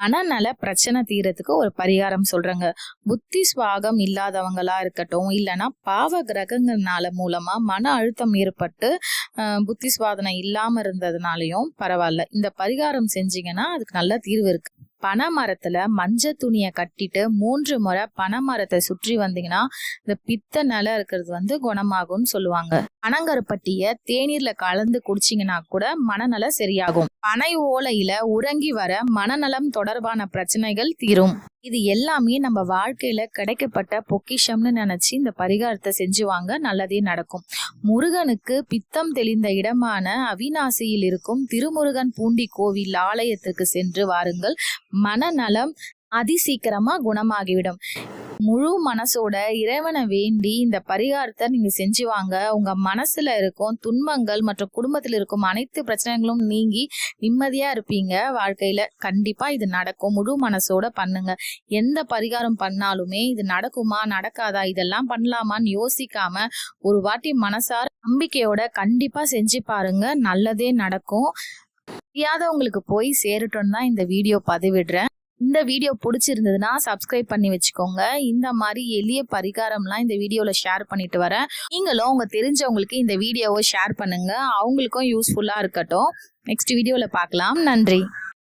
மனநல பிரச்சனை தீரத்துக்கு ஒரு பரிகாரம் சொல்றாங்க. புத்தி சுவாகம் இல்லாதவங்களா இருக்கட்டும் இல்லைன்னா பாவ கிரகங்கள்னால மூலமா மன அழுத்தம் ஏற்பட்டு புத்தி சுவாதனை இல்லாம இருந்ததுனாலையும் பரவாயில்ல. இந்த பரிகாரம் செஞ்சீங்கன்னா அதுக்கு நல்ல தீர்வு இருக்கு. பனைமரத்துல மஞ்சள் துணியை கட்டிட்டு மூன்று முறை பனைமரத்தை சுற்றி வந்தீங்கன்னா இந்த பித்த நிலை இருக்கிறது வந்து குணமாகும்னு சொல்லுவாங்க. பனங்கருப்பட்டிய தேநீர்ல கலந்து குடிச்சீங்கன்னா கூட மனநல சரியாகும். பனை ஓலையில உறங்கி வர மனநலம் தொடர்பான பிரச்சனைகள் தீரும். இது எல்லாமே நம்ம வாழ்க்கையில கிடைக்கப்பட்ட பொக்கிஷம்னு நினைச்சு இந்த பரிகாரத்தை செஞ்சுவாங்க நல்லதே நடக்கும். முருகனுக்கு பித்தம் தெளிந்த இடமான அவிநாசியில் இருக்கும் திருமுருகன் பூண்டி கோவில் ஆலயத்துக்கு சென்று வாருங்கள். மனநலம் அதிசீக்கிரமா குணமாகிவிடும். முழு மனசோட இறைவனை வேண்டி இந்த பரிகாரத்தை நீங்க செஞ்சு வாங்க. உங்க மனசுல இருக்கும் துன்பங்கள் மற்றும் குடும்பத்தில் இருக்கும் அனைத்து பிரச்சனைகளும் நீங்கி நிம்மதியா இருப்பீங்க. வாழ்க்கையில கண்டிப்பா இது நடக்கும். முழு மனசோட பண்ணுங்க. எந்த பரிகாரம் பண்ணாலுமே இது நடக்குமா நடக்காதா இதெல்லாம் பண்ணலாமான்னு யோசிக்காம ஒரு வாட்டி மனசார நம்பிக்கையோட கண்டிப்பா செஞ்சு பாருங்க. நல்லதே நடக்கும். தெரியாதவங்களுக்கு போய் சேரட்டும் தான் இந்த வீடியோ பதிவிடுறேன். இந்த வீடியோ பிடிச்சிருந்ததுன்னா சப்ஸ்கிரைப் பண்ணி வச்சுக்கோங்க. இந்த மாதிரி எளிய பரிகாரம்லாம் இந்த வீடியோவில் ஷேர் பண்ணிட்டு வரேன். நீங்களும் உங்கள் தெரிஞ்சவங்களுக்கு இந்த வீடியோவை ஷேர் பண்ணுங்க. அவங்களுக்கும் யூஸ்ஃபுல்லாக இருக்கட்டும். நெக்ஸ்ட் வீடியோவில் பார்க்கலாம். நன்றி.